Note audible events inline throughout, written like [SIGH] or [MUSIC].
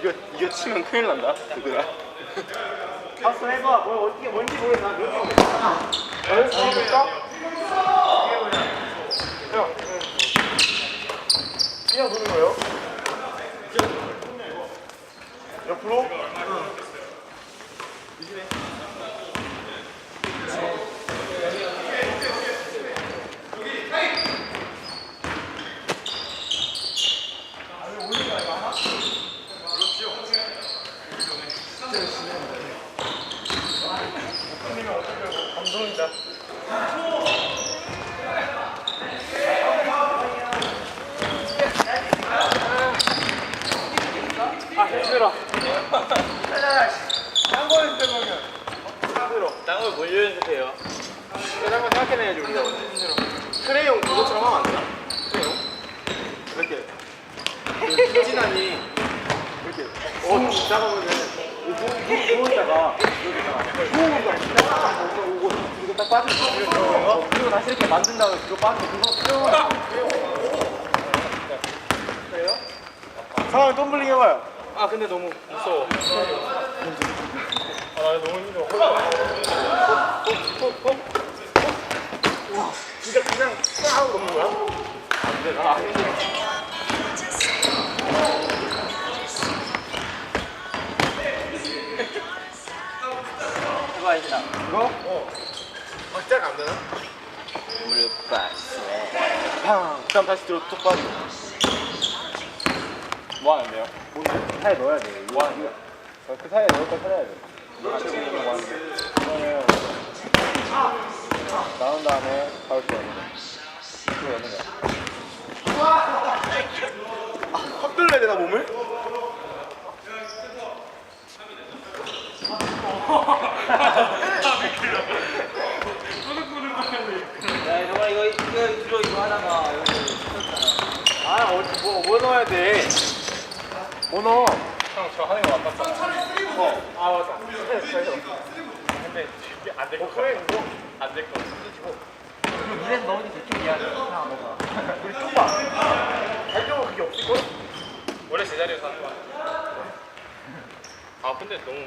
이거 이거 치면 큰일 난다. 얘들아. 봤어 해봐. 뭐 어떻게 뭔지 모르겠어. 나거 모르겠어. 알겠어? 그냥 보는 거예요? 옆으로? 감동이다. 아 힘들어. 딴거 연습하면 딴걸 뭘 연습해요? 딴거 생각해내야지 우리가. 힘들어. 크레용 그것처럼 하면 안 되나? 크레용? 이렇게. 그 김진환이 이렇게 어 작업하면은 누워있다가 여기다가 누워있다가 오고 그리고 딱 빠지는 거 그리고 다시 이렇게 만든 다음에 그거 빠지고 그거 그래요? 상황 덤블링 해봐요 아 근데 너무 무서워 아나 너무 힘들어 진짜 그냥 싹 하고 넘는 거야? 안 돼 나안 힘들어 해봐 있다. 이거? 어. 박자가 안 되나? 무릎 빠스네. 팡. 그다음 다시 들어 또 빠져. 뭐 하는데요? 뭔데? 사이에 넣어야 돼. 뭐 하는 거야? 그 사이에 넣을 걸 찾아야 돼. 나온 다음에 바로 넣는 거야. 아, 확 돌려야 되나 몸을? 야, 정말 이거 이거 이거 썼잖아. 아, 어디 뭐, 뭐 넣어야 돼? 뭐 넣어? 형저 하는 거 맞았어. 어. 아, 맞아. 근데 안될 거. 그거. 안될 거. 이래서 넣으니. 하나 먹어. 우리 좁아. 발정은 그게 없을 걸? 원래 제자리에서 하는 거야. 아 근데 너무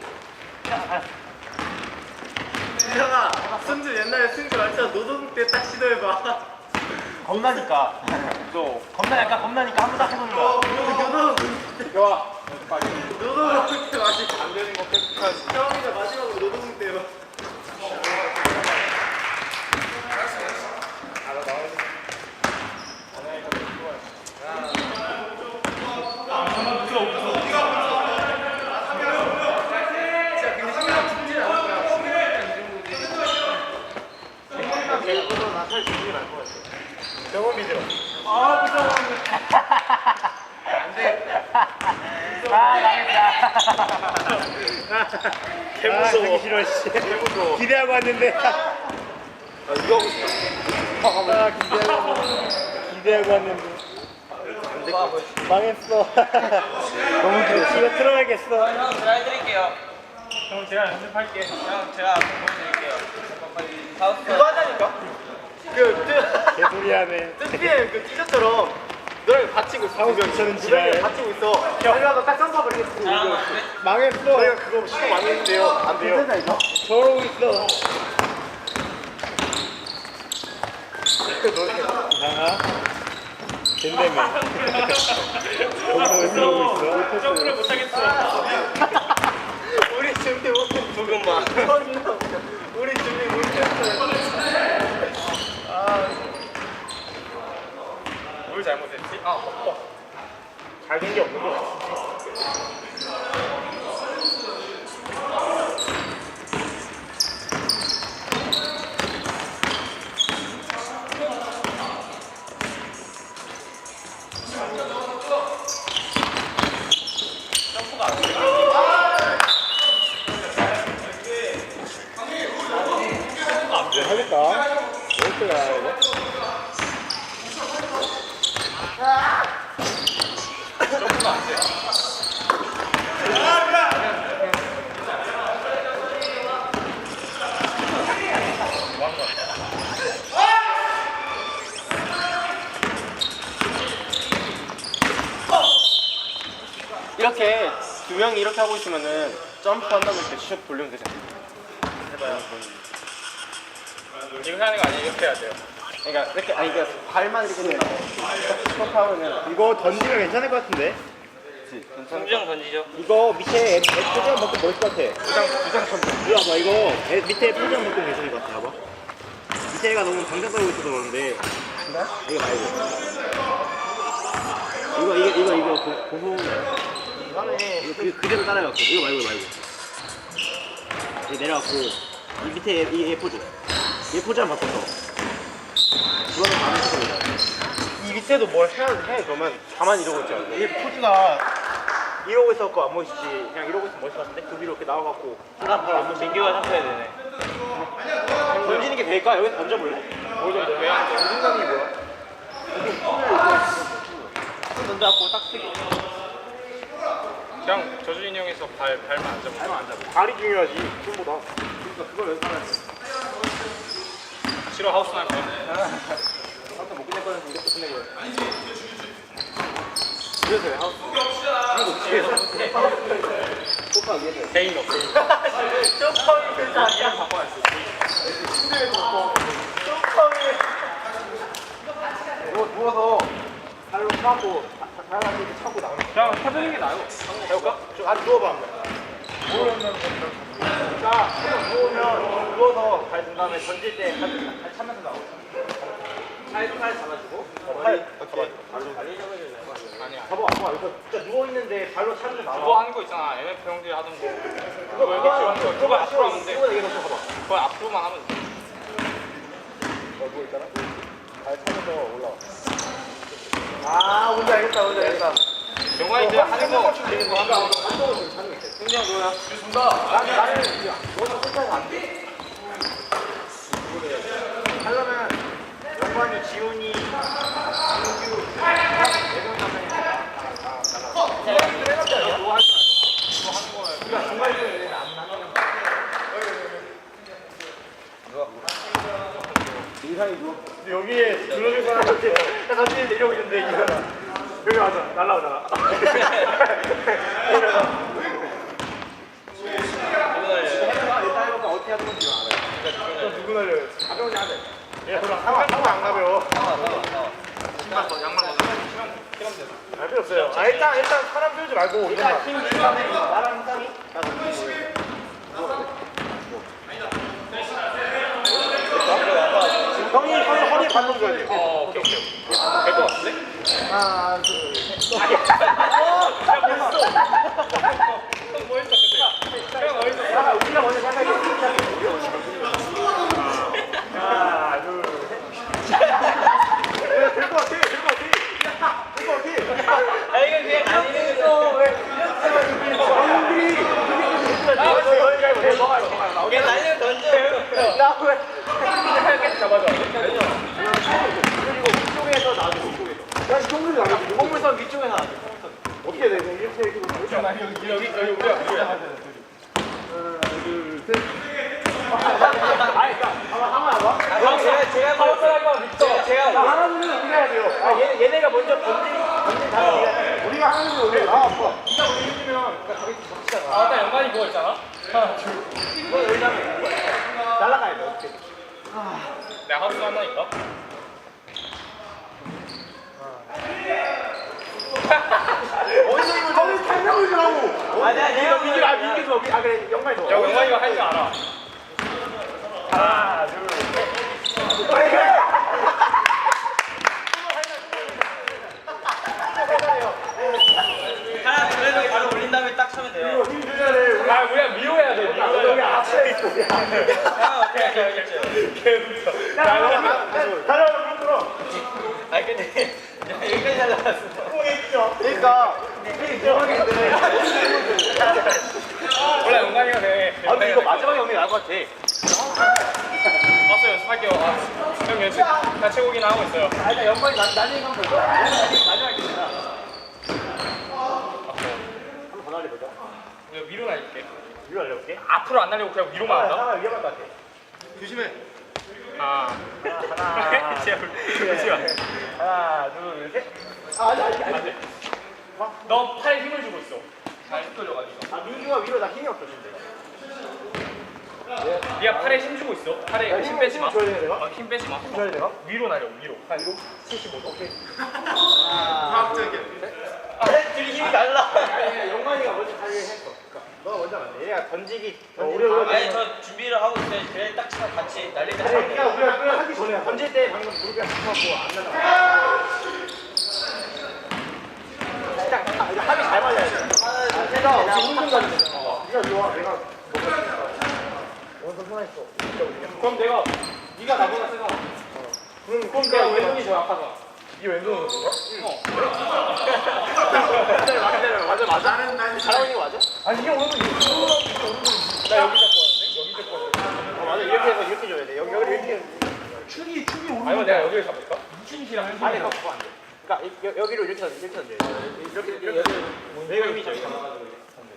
형아, 승주 옛날에 승주 완전 노동 때 딱 시도해봐. 겁나니까. 또. 겁나 약간 겁나니까 한번딱 해보는 거야. 노동. 좋아. 노동 때 마시. 안 되는 거 계속하지. 형이가 마지막으로 노동 때 해봐. 진짜 근데 신경 죽지 않을 거야. 생각보다 개보다 나살 죽지 않을 것 같아. 병원 믿어. 아 무서워. 안돼. 아 망했다. 개 무서워. 싫어 씨. 개 무서워. 기대하고 왔는데. 아 이거 하고 싶다. 아 기대하고 기대하고 왔는데. 망했어. 너무 [LAUGHS] 길어. 집에 들어가겠어. 형 제가 해드릴게요. 그럼 제가 연습할게. 형 제가 보여드릴게요. 빨리. 그거 하자니까? 그, 뜨. 개소리 하네. 뜨띠의 그 티셔츠처럼 너랑 받치고 있어. 저는 지랄. 받치고 있어. 그래가지고 딱 점프를 이렇게 쓰고 아, 이거. 네. 망했어. 저희가 그거 시도 많이 했는데요. 안 돼요. 이거? 저러고 있어. 아, 된다며. 있어? 점프를 못하겠어. 우리 준비 못했어. 조금만. 우리 준비 못했어. 아. 뭘 잘못했지? 아, 어. 잘된 게 없는 거 같아. 있으면은 점프 한다고 이렇게 슉 돌리면 되잖아. 해봐요. 이렇게 하는 거 아니에요? 이렇게 해야 돼요. 그러니까 이렇게 아니 그러니까 발만 이렇게 스톱 하면은 이거 던지면 괜찮을 것 같은데? 성정 던지죠. 이거 밑에 애 표정 먹고 멋있을 것 같아. 부장, 부장 던져. 이리 와봐, 이거 애 밑에 표정 먹고 괜찮을 것 같아, 봐봐. 밑에 애가 너무 방장 떨고 있어서 그러는데. 이거 말고. 이거, 이거, 이거, 이거, 고, 고소. 이거 그, 그대로 따라해갖고. 이거 말고, 이거 말고. 이거 내려갖고. 이 밑에 얘, 이, 얘 포즈. 얘 포즈 한번 바꿔서. 그거는 마음에 들어. 이 밑에도 뭘 해야 해 그러면 가만히 이러고 있지 않아? 이 포즈가 이러고 있었고 안 멋있지 그냥 이러고 있으면 멋있을 것 같은데 그 위로 이렇게 나와갖고 한번 민규가 잡혀야 되네. 던지는 게 될까? 여기서 던져볼래? 뭘 던져? 돼? 던진다는 게 뭐야? 손 던져갖고 딱 쓰기 그냥 저준이 형에서 발 발만 안 잡고. 발만 안 잡고. 발이 중요하지 손보다. 그러니까 그걸 연습해야 돼 싫어 하우스 날 거야. 아무튼 못 끝낼 거는 이렇게 끝내고 그래서 왜 하우스? 소파 위에서. 개인 없어. 점퍼이 그래서 아니야? 바꿔놨어. 누워, 누워서 발로 차고 이렇게 차고 나오는 그냥 해보는 게 나아요. 해볼까? 좀 아니 누워봐 한번 자, 한번 누우면 누워서 발 든 다음에 던질 때 발, 발 차면서 나오고 팔, 팔 잡아주고 팔 잡아줘 발이 잡아야 되나? 아니야. 잡아 잡아 이거 진짜 누워 있는데 발로 차면서 나와 그거 하는 거 있잖아. MF 형들이 하던 거. 그거 그거 이렇게 하는 거. 그거 앞으로 하면 돼. 얘기해 봐봐 그거 앞으로만 하면 돼. 어, 누워 있잖아 발 차면서 올라와 아 알겠다 뭔지 알겠다 영화 이제 하는 거. 되는 거 한다 한동안 괜찮은 게 있어 승리 형 뭐야? 나는 나는 너는 혼자서 안 돼. 하려면 영관이 지훈이. 뭐? 뭐 누워. 여기에 들어줄 사람한테 나 사진 내려고 있는데 이거야. 여기 와서 날라오잖아. 일단 사람 세우지 말고 일단 나랑 형이 형이 허리 반동 줘야 돼. 어, 오케이, 오케이. 될것 같은데? 하나 둘 셋. 뭐 했어, 근데? 형 어딨어? 야, 우리가 먼저 생각해. 하나 둘 셋. 될것 같아. 될것 같아. 될것 같아. 아 이거 그냥 아니는 거. 그냥 날려 던져. 홍물선 위쪽에서 안 돼. 어떻게 돼? 이렇게 이렇게 이렇게 여기 여기 여기 우리가 우리가 하나 둘 셋. 아니 한번 한번 해봐. 형 제가 제가 파워스라고 제가 제가 하나 둘은 우리가 해야 돼요. 아 얘, 얘네가 먼저 던진 던진 다음에 우리가 하는 거 우리가 아 아빠 네가 우리 해주면 그러니까 저기 아, 아까 연관이 그거 있잖아? 이거 여기다 하면 이거야 날라가야 돼 어떻게 내가 하우스 한다니까? 어디서 이걸 저기 설명을 좀 하고 아, 내가- 내가 민규 아 민규 저기 아 그래 영광이 줘 야, 영관이가 할 줄 알아. 하나 둘 빨리 해 하나 둘에서 바로 올린 다음에 딱 차면 돼요. 힘 줘야 돼 우리 아, 우리가 미워해야 돼, 여기 미워해야 앞에 있고 형 어떻게 하겠죠? 돼. 야 달려라 밑으로 아 근데 [LAUGHS] 여기까지 날라갔어. 그러니까. 모르겠는데 [LAUGHS] 원래 영관이가 돼. 아 근데 이거 마지막에 형이 나을 것 같아. 봤어, 연습할게요. 아, 형 연습. 다 채우기나 하고 있어요. 아 일단 연관이 나- 나중에 한번 보자. 마지막에 보자. 한번 더 날려보자. 이거 위로 날릴게. 위로 날려볼게. 앞으로 안 날리고 그냥 위로만 한다? 하나 위험할 것 같아. 조심해 아. 하나 그렇지 마. 하나 둘 셋 아 아니 아니 아니 너 팔에 힘을 주고 있어. 잘 끌려가지고. 아 민규가 위로 나 힘이 없어 진짜. 네가 팔에 힘 주고 있어. 팔에 힘 빼지 마. 줘야? 어, 힘 빼지 마. 줘야 돼 내가? 위로 날려 위로. 한 위로 75도. 오케이. 과학적인. 아, 둘이 힘이 달라. 영만이가 먼저 자기 했어. 너가 먼저 안 돼. 얘가 던지기. 어, 던지기 우리 다 아니 저 준비를 하고 있어요. 그래 딱 치면 같이 때. 아니 그러니까 우리가 그걸 하기 전에 던질 때 방금 무릎이 아프고 안 날아. 진짜 아, 이거 합이 잘 맞아야 돼. 아, 제가 없이 힘든 거는 네가 좋아. 내가 원선 편했어. 그럼 내가 네가 나보다 세가. 그럼 그럼 내가 왼손이 좋아 아까 가. 이 왼손으로 거? 맞아 맞아. 잘하는 거 맞아? 아니 이게 오른손 이거. 나 여기 잡고 왔는데? 여기 잡고 왔는데? 어 맞아 이렇게 해서 이렇게 줘야 돼. 여기 여기 이렇게. 아니면 내가 여기를 잡을까? 유진이랑 아니 한손이랑 그거 안 돼. 그러니까 이- 여- 여기로 이렇게 던져 이렇게 던져. 이렇게 이렇게. 여기가 힘이죠. 여기가.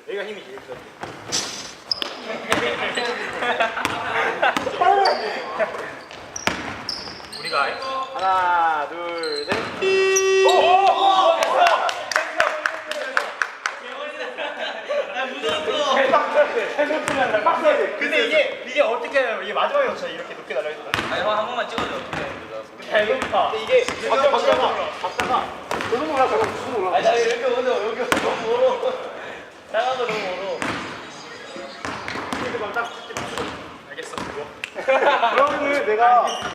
여기가 힘이지 이렇게 던져. [LAUGHS] [LAUGHS] 우리가 해? 하나 둘 셋. 근데 이게 이게 어떻게 하냐면 이게 마지막에 놓쳐 이렇게 높게 날아있어. 아니 형 한 번만 찍어줘. 근데 이게 박자 박자가 박자가 저도 몰라 저거 무슨 몰라. 아니 나 이렇게 오늘 여기 너무 멀어. 나가서 너무 멀어. 이렇게 막 딱 알겠어. 그거. [LAUGHS] 그러면은 내가